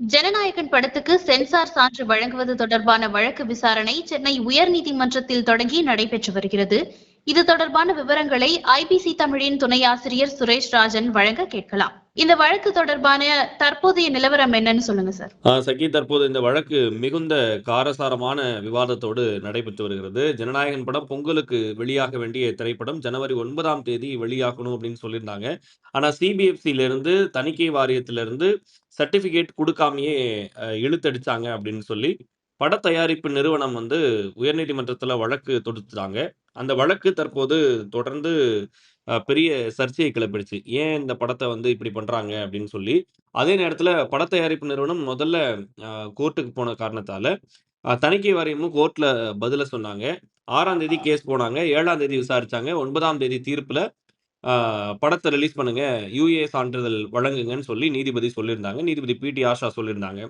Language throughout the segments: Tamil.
ஜனநாயகன் படத்துக்கு சென்சார் சான்று வழங்குவது தொடர்பான வழக்கு விசாரணை சென்னை உயர்நீதிமன்றத்தில் தொடங்கி நடைபெற்று வருகிறது. இது தொடர்பான விவரங்களை ஐபிசி தமிழின் துணை ஆசிரியர் சுரேஷ் ராஜன் வழங்க கேட்கலாம். இந்த வழக்கு தொடர்பான தற்போதைய நிலவரம் என்னன்னு சொல்லுங்க சார். சகி தற்போது இந்த வழக்கு மிகுந்த காரசாரமான விவாதத்தோடு நடைபெற்று வருகிறது. ஜனநாயகன் படம் பொங்கலுக்கு வெளியாக வேண்டிய திரைப்படம் ஜனவரி ஒன்பதாம் தேதி வெளியாகணும் அப்படின்னு சொல்லியிருந்தாங்க. ஆனா சிபிஎஃப்சில இருந்து தணிக்கை வாரியத்திலிருந்து சர்டிபிகேட் கொடுக்காமையே இழுத்தடிச்சாங்க அப்படின்னு சொல்லி பட தயாரிப்பு நிறுவனம் வந்து உயர்நீதிமன்றத்தில் வழக்கு தொடுத்துட்டாங்க. அந்த வழக்கு தற்போது தொடர்ந்து அஹ், பெரிய சர்ச்சையை கிளப்பிடுச்சு. ஏன் இந்த படத்தை வந்து இப்படி பண்றாங்க அப்படின்னு சொல்லி. அதே நேரத்துல பட தயாரிப்பு நிறுவனம் முதல்ல கோர்ட்டுக்கு போன காரணத்தால அஹ், தணிக்கை வாரியமும் கோர்ட்ல பதில சொன்னாங்க. ஆறாம் தேதி கேஸ் போனாங்க. ஏழாம் தேதி விசாரிச்சாங்க. ஒன்பதாம் தேதி தீர்ப்புல படத்தை ரிலீஸ் பண்ணுங்க. யூஏ சான்றிதழ் வழங்குங்கன்னு சொல்லி நீதிபதி சொல்லியிருந்தாங்க. நீதிபதி பிடி ஆஷா சொல்லியிருந்தாங்க.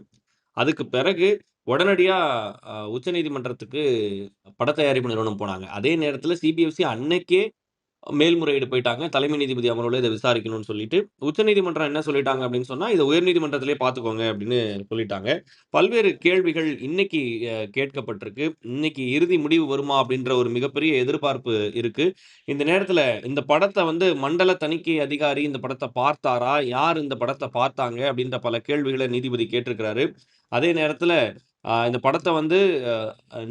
அதுக்கு பிறகு உடனடியாக உச்சநீதிமன்றத்துக்கு படத்தயாரிப்பு நிறுவனம் போனாங்க. அதே நேரத்தில் சிபிஎஃப்சி அன்னைக்கே மேல்முறையீடு போயிட்டாங்க. தலைமை நீதிபதி அமர்வில் இதை விசாரிக்கணும்னு சொல்லிட்டு உச்சநீதிமன்றம் என்ன சொல்லிட்டாங்க அப்படின்னு சொன்னால் இதை உயர்நீதிமன்றத்திலே பார்த்துக்கோங்க அப்படின்னு சொல்லிட்டாங்க. பல்வேறு கேள்விகள் இன்னைக்கு கேட்கப்பட்டிருக்கு. இன்னைக்கு இறுதி முடிவு வருமா அப்படின்ற ஒரு மிகப்பெரிய எதிர்பார்ப்பு இருக்கு. இந்த நேரத்தில் இந்த படத்தை வந்து மண்டல தணிக்கை அதிகாரி இந்த படத்தை பார்த்தாரா? யார் இந்த படத்தை பார்த்தாங்க? அப்படின்ற பல கேள்விகளை நீதிபதி கேட்டிருக்கிறாரு. அதே நேரத்தில் இந்த படத்தை வந்து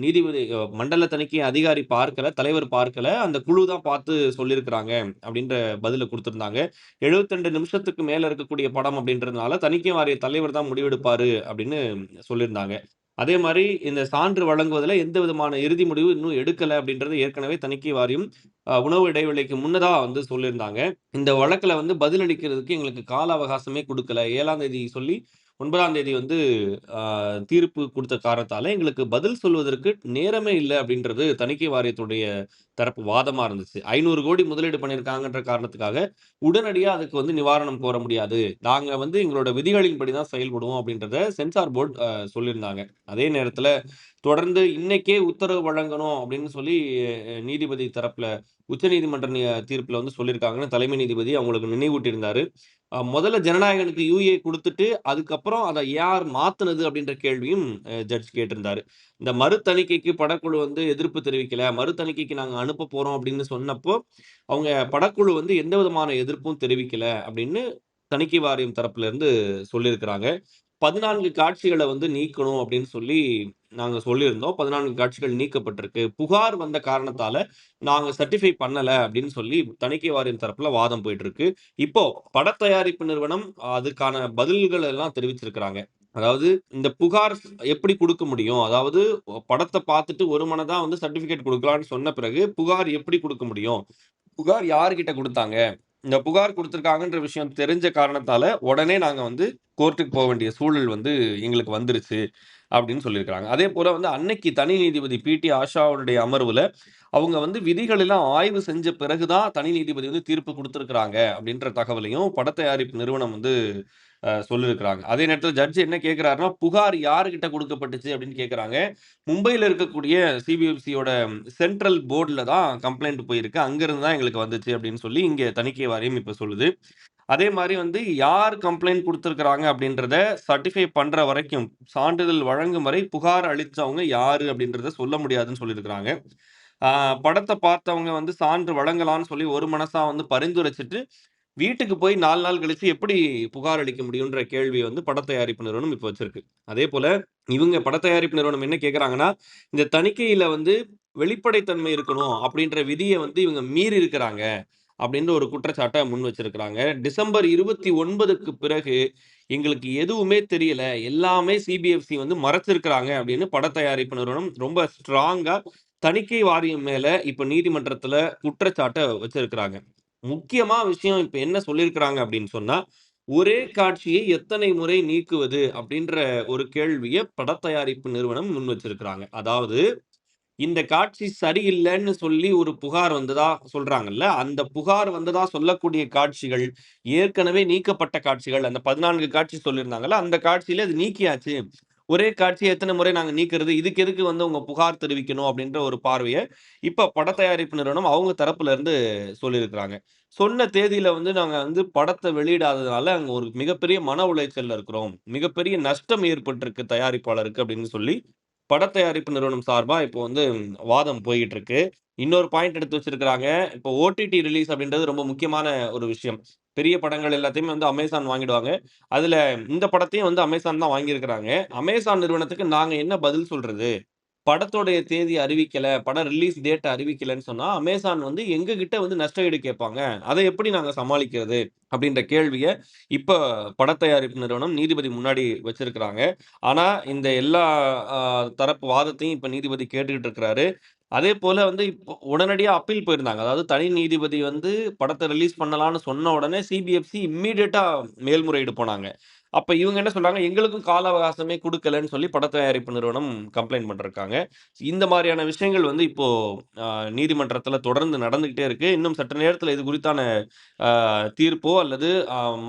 நீதிபதி மண்டல தணிக்கை அதிகாரி பார்க்கல தலைவர் பார்க்கல அந்த குழு தான் பார்த்து சொல்லியிருக்கிறாங்க அப்படின்ற பதில கொடுத்துருந்தாங்க. 72 நிமிஷத்துக்கு மேல இருக்கக்கூடிய படம் அப்படின்றதுனால தணிக்கை வாரிய தலைவர் தான் முடிவெடுப்பாரு அப்படின்னு சொல்லியிருந்தாங்க. அதே மாதிரி இந்த சான்று வழங்குவதில் எந்த விதமான இறுதி முடிவு இன்னும் எடுக்கல அப்படின்றது ஏற்கனவே தணிக்கை வாரியம் உணவு இடைவெளிக்கு முன்னதா வந்து சொல்லியிருந்தாங்க. இந்த வழக்குல வந்து பதிலளிக்கிறதுக்கு எங்களுக்கு கால அவகாசமே கொடுக்கல. ஏழாம் தேதி சொல்லி ஒன்பதாம் தேதி வந்து தீர்ப்பு கொடுத்த காரணத்தால் எங்களுக்கு பதில் சொல்வதற்கு நேரமே இல்லை அப்படின்றது தணிக்கை வாரியத்துடைய தரப்பு வாதமாக இருந்துச்சு. ஐநூறு கோடி முதலீடு பண்ணியிருக்காங்கன்ற காரணத்துக்காக உடனடியாக அதுக்கு வந்து நிவாரணம் கோர முடியாது. நாங்கள் வந்து எங்களோட விதிகளின்படி தான் செயல்படுவோம் அப்படின்றத சென்சார் போர்டு சொல்லியிருந்தாங்க. அதே நேரத்தில் தொடர்ந்து இன்னைக்கே உத்தரவு வழங்கணும் அப்படின்னு சொல்லி நீதிபதி தரப்பில் உச்சநீதிமன்ற தீர்ப்பில் வந்து சொல்லியிருக்காங்கன்னு தலைமை நீதிபதி அவங்களுக்கு நினைவூட்டியிருந்தாரு. முதல்ல ஜனநாயகனுக்கு யூஏ கொடுத்துட்டு அதுக்கப்புறம் அதை யார் மாத்தினது அப்படின்ற கேள்வியும் ஜட்ஜ் கேட்டிருந்தாரு. இந்த மறு தணிக்கைக்கு படக்குழு வந்து எதிர்ப்பு தெரிவிக்கல. மறு தணிக்கைக்கு நாங்க அனுப்ப போறோம் அப்படின்னு சொன்னப்போ அவங்க படக்குழு வந்து எந்த விதமான எதிர்ப்பும் தெரிவிக்கல அப்படின்னு தணிக்கை வாரியம் தரப்புல இருந்து சொல்லியிருக்கிறாங்க. பதினான்கு காட்சிகளை வந்து நீக்கணும் அப்படின்னு சொல்லி நாங்கள் சொல்லியிருந்தோம். பதினான்கு காட்சிகள் நீக்கப்பட்டிருக்கு. புகார் வந்த காரணத்தால நாங்கள் சர்டிஃபை பண்ணலை அப்படின்னு சொல்லி தணிக்கை வாரியம் தரப்புல வாதம் போயிட்டு இருக்கு இப்போ பட தயாரிப்பு நிறுவனம் அதுக்கான பதில்கள் எல்லாம் தெரிவிச்சிருக்கிறாங்க. அதாவது இந்த புகார் எப்படி கொடுக்க முடியும்? அதாவது படத்தை பார்த்துட்டு ஒரு மனதா வந்து சர்டிபிகேட் கொடுக்கலாம்னு சொன்ன பிறகு புகார் எப்படி கொடுக்க முடியும்? புகார் யார்கிட்ட கொடுத்தாங்க? இந்த புகார் கொடுத்துருக்காங்கன்ற விஷயம் தெரிஞ்ச காரணத்தால உடனே நாங்க வந்து கோர்ட்டுக்கு போக வேண்டிய சூழல் வந்து எங்களுக்கு வந்துருச்சு. அப்படின்னு சொல்லியிருக்கிறாங்க. அதே போல வந்து அன்னைக்கு தனி நீதிபதி பி டி ஆஷாவுடைய அமர்வுல அவங்க வந்து விதிகள் எல்லாம் ஆய்வு செஞ்ச பிறகுதான் தனி நீதிபதி வந்து தீர்ப்பு கொடுத்துருக்குறாங்க அப்படின்ற தகவலையும் பட தயாரிப்பு நிறுவனம் வந்து சொல்லியிருக்கிறாங்க. அதே நேரத்தில் ஜட்ஜ் என்ன கேட்குறாருன்னா புகார் யாருக்கிட்ட கொடுக்கப்பட்டுச்சு அப்படின்னு கேட்குறாங்க மும்பையில் இருக்கக்கூடிய சிபிஎஃப்சியோட சென்ட்ரல் போர்டில் தான் கம்ப்ளைண்ட் போயிருக்கு. அங்கேருந்து தான் எங்களுக்கு வந்துச்சு அப்படின்னு சொல்லி இங்கே தணிக்கை வாரியம் இப்போ சொல்லுது. அதே மாதிரி வந்து யார் கம்ப்ளைண்ட் கொடுத்துருக்குறாங்க அப்படின்றத சர்டிஃபை பண்ணுற வரைக்கும் சான்றிதழ் வழங்கும் வரை புகார் அளித்தவங்க யார் அப்படின்றத சொல்ல முடியாதுன்னு சொல்லியிருக்கிறாங்க. படத்தை பார்த்தவங்க வந்து சான்று வழங்கலாம்னு சொல்லி ஒரு மனசா வந்து பரிந்துரைச்சிட்டு வீட்டுக்கு போய் நாலு நாள் கழிச்சு எப்படி புகார் அளிக்க முடியுன்ற கேள்வி வந்து பட தயாரிப்பு நிறுவனம் இப்போ வச்சிருக்கு. அதே போல இவங்க பட தயாரிப்பு நிறுவனம் என்ன கேட்குறாங்கன்னா இந்த தணிக்கையில வந்து வெளிப்படைத்தன்மை இருக்கணும் அப்படின்ற விதியை வந்து இவங்க மீறி இருக்கிறாங்க அப்படின்ற ஒரு குற்றச்சாட்டை முன் வச்சிருக்கிறாங்க. டிசம்பர் இருபத்தி ஒன்பதுக்கு பிறகு எங்களுக்கு எதுவுமே தெரியல. எல்லாமே சிபிஎஃப்சி வந்து மறைச்சிருக்கிறாங்க அப்படின்னு பட தயாரிப்பு நிறுவனம் ரொம்ப ஸ்ட்ராங்கா தணிக்கை வாரியம் மேல இப்ப நீதிமன்றத்துல குற்றச்சாட்டை வச்சிருக்கிறாங்க. முக்கியமா விஷயம் இப்ப என்ன சொல்லியிருக்கிறாங்க அப்படின்னு சொன்னா ஒரே காட்சியை எத்தனை முறை நீக்குவது அப்படின்ற ஒரு கேள்வியை பட தயாரிப்பு நிறுவனம் முன் வச்சிருக்கிறாங்க. அதாவது இந்த காட்சி சரியில்லைன்னு சொல்லி ஒரு புகார் வந்ததா சொல்றாங்கல்ல அந்த புகார் வந்ததா சொல்லக்கூடிய காட்சிகள் ஏற்கனவே நீக்கப்பட்ட காட்சிகள் அந்த பதினான்கு காட்சி சொல்லியிருந்தாங்கல்ல அந்த காட்சியில அது நீக்கியாச்சு. ஒரே காட்சியை எத்தனை முறை நாங்கள் நீக்கிறது இதுக்கு எதுக்கு வந்து உங்க புகார் தெரிவிக்கணும்? அப்படின்ற ஒரு பார்வையை இப்போ பட தயாரிப்பு நிறுவனம் அவங்க தரப்புல இருந்து சொல்லியிருக்கிறாங்க. சொன்ன தேதியில வந்து நாங்கள் வந்து படத்தை வெளியிடாததுனால, அங்கே ஒரு மிகப்பெரிய மன உளைச்சல்ல இருக்கிறோம். மிகப்பெரிய நஷ்டம் ஏற்பட்டிருக்கு தயாரிப்பாளருக்கு அப்படின்னு சொல்லி, பட தயாரிப்பு நிறுவனம் சார்பாக இப்போ வந்து வாதம் போயிட்டு இருக்கு. இன்னொரு பாயிண்ட் எடுத்து வச்சிருக்கிறாங்க. இப்போ ஓடிடி ரிலீஸ் அப்படின்றது ரொம்ப முக்கியமான ஒரு விஷயம். பெரிய படங்கள் எல்லாத்தையுமே வந்து அமேசான் வாங்கிடுவாங்க. அதுல இந்த படத்தையும் வந்து அமேசான் தான் வாங்கியிருக்கிறாங்க. அமேசான் நிறுவனத்துக்கு நாங்க என்ன பதில் சொல்றது? படத்தோடைய தேதி அறிவிக்கல, படம் ரிலீஸ் டேட் அறிவிக்கலன்னு சொன்னா, அமேசான் வந்து எங்ககிட்ட வந்து நஷ்ட ஈடு கேட்பாங்க. அதை எப்படி நாங்க சமாளிக்கிறது? அப்படின்ற கேள்வியை இப்ப படத்தயாரிப்பு நிறுவனம் நீதிபதி முன்னாடி வச்சிருக்கிறாங்க. ஆனா, இந்த எல்லா தரப்பு வாதத்தையும் இப்ப நீதிபதி கேட்டுக்கிட்டு இருக்கிறாரு. அதே போல வந்து இப்போ உடனடியா அப்பீல் போயிருந்தாங்க. அதாவது தனி நீதிபதி வந்து படத்தை ரிலீஸ் பண்ணலான்னு சொன்ன உடனே சிபிஎஃப்சி இம்மீடியட்டா மேல்முறையீடு போனாங்க. அப்போ இவங்க என்ன சொல்கிறாங்க எங்களுக்கும் கால அவகாசமே கொடுக்கலன்னு சொல்லி பட தயாரிப்பு நிறுவனம் கம்ப்ளைண்ட் பண்ணிருக்காங்க. இந்த மாதிரியான விஷயங்கள் வந்து இப்போது நீதிமன்றத்தில் தொடர்ந்து நடந்துக்கிட்டே இருக்குது இன்னும் சற்று நேரத்தில் இது குறித்தான தீர்ப்போ அல்லது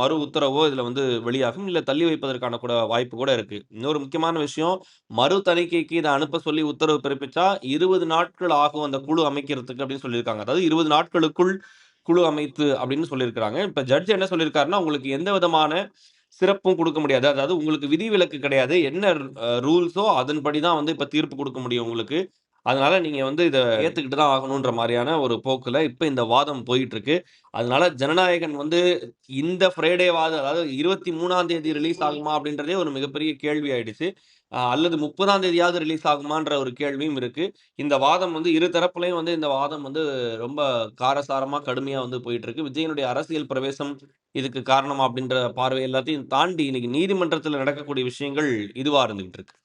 மறு உத்தரவோ இதில் வந்து வெளியாகும். இல்லை தள்ளி வைப்பதற்கான கூட வாய்ப்பு கூட இருக்குது இன்னொரு முக்கியமான விஷயம், மறு தணிக்கைக்கு இதை அனுப்ப சொல்லி உத்தரவு பிறப்பிச்சா 20 நாட்கள் ஆகும் அந்த குழு அமைக்கிறதுக்கு அப்படின்னு சொல்லியிருக்காங்க. அதாவது 20 நாட்களுக்குள் குழு அமைத்து அப்படின்னு சொல்லியிருக்கிறாங்க. இப்போ ஜட்ஜ் என்ன சொல்லியிருக்காருன்னா, உங்களுக்கு எந்த விதமான சிறப்பும் கொடுக்க முடியாது. அதாவது உங்களுக்கு விதிவிலக்கு கிடையாது. என்ன ரூல்ஸோ அதன்படி தான் வந்து இப்ப தீர்ப்பு கொடுக்க முடியும் உங்களுக்கு. அதனால நீங்க வந்து இதை ஏத்துக்கிட்டு தான் ஆகணுன்ற மாதிரியான ஒரு போக்குல இப்ப இந்த வாதம் போயிட்டு இருக்கு. அதனால ஜனநாயகன் வந்து இந்த ஃப்ரைடே வாதம் அதாவது 23ஆம் தேதி ரிலீஸ் ஆகுமா? அப்படின்றதே ஒரு மிகப்பெரிய கேள்வி ஆயிடுச்சு. அல்லது 30ஆம் தேதியாவது ரிலீஸ் ஆகுமான்ற ஒரு கேள்வியும் இருக்கு. இந்த வாதம் வந்து இரு தரப்புலையும் வந்து இந்த வாதம் வந்து ரொம்ப காரசாரமா, கடுமையா வந்து போயிட்டு இருக்கு. விஜயனுடைய அரசியல் பிரவேசம் இதுக்கு காரணமா? அப்படின்ற பார்வை எல்லாத்தையும் தாண்டி இன்னைக்கு நீதிமன்றத்தில் நடக்கக்கூடிய விஷயங்கள் இதுவா இருந்துகிட்டு இருக்கு.